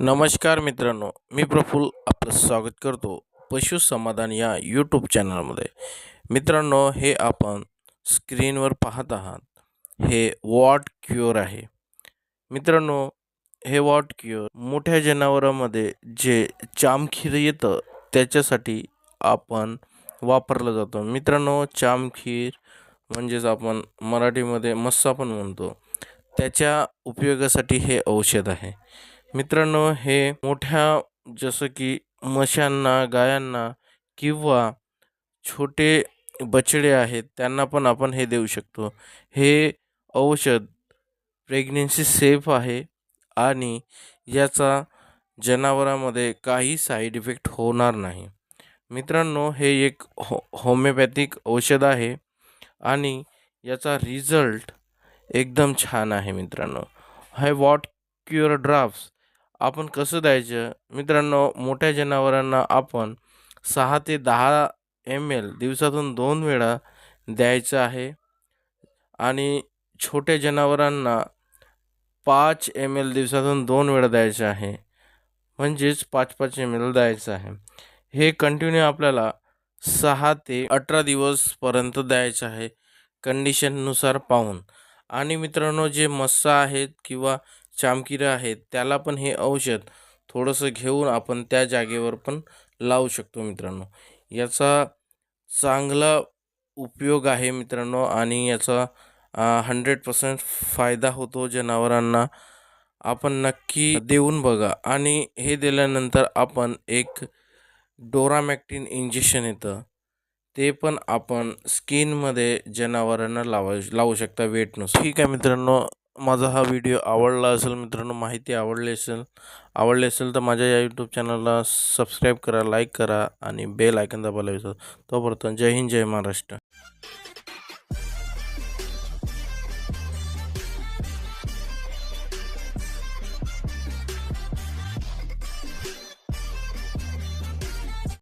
नमस्कार मित्रांनो मी प्रफुल्ल आपलं स्वागत करतो पशु समाधान या यूट्यूब चॅनलमध्ये मित्रांनो हे आपण स्क्रीनवर पाहत आहात. हे वॉट क्युअर आहे. मित्रांनो हे वॉट क्युअर मोठ्या जनावरांमध्ये जे चामखीर येतं त्याच्यासाठी आपण वापरलं जातो. मित्रांनो चामखीर म्हणजेच आपण मराठीमध्ये मस्सा पण म्हणतो. त्याच्या उपयोगासाठी हे औषध आहे. मित्रांनो हे मोठ्या जसं की म्हशांना गायांना किंवा छोटे बछडे आहेत त्यांना पण आपण हे देऊ शकतो. हे औषध प्रेग्नेन्सी सेफ आहे आणि याचा जनावरामध्ये काही साईड इफेक्ट होणार नाही. मित्रांनो हे एक हो होमिओपॅथिक औषध आहे आणि याचा रिझल्ट एकदम छान आहे मित्रांनो. हे वॉट क्युअर ड्राफ्ट्स? आपण कसं द्यायचं? मित्रांनो मोठ्या जनावरांना आपण सहा ते दहा एम एल दिवसातून दोन वेळा द्यायचं आहे. आणि छोट्या जनावरांना पाच एम एल दिवसातून दोन वेळा द्यायचं आहे. म्हणजेच पाच पाच एम एल द्यायचं आहे. हे कंटिन्यू आपल्याला सहा ते अठरा दिवसपर्यंत द्यायचं आहे. कंडिशननुसार पाहून. आणि मित्रांनो जे मस्सा आहेत किंवा चामकिरं आहेत त्याला पण हे औषध थोडंसं घेऊन आपण त्या जागेवर पण लावू शकतो मित्रांनो. याचा चांगला उपयोग आहे मित्रांनो आणि याचा हंड्रेड पर्सेंट फायदा होतो जनावरांना. आपण नक्की देऊन बघा आणि हे दिल्यानंतर आपण एक डोरामॅक्टिन इंजेक्शन येतं. ते पण आपण स्किनमध्ये जनावरांना लावा लावू शकता वेटनुसार. ठीक आहे मित्रांनो माझा हा व्हिडिओ आवडला असेल मित्रांनो माहिती आवडली असेल आवडली असेल तर माझ्या या यूट्यूब चॅनलला सबस्क्राईब करा लाईक करा आणि बेल आयकन दाबायला विसरा तोपर्यंत जय हिंद जय महाराष्ट्र.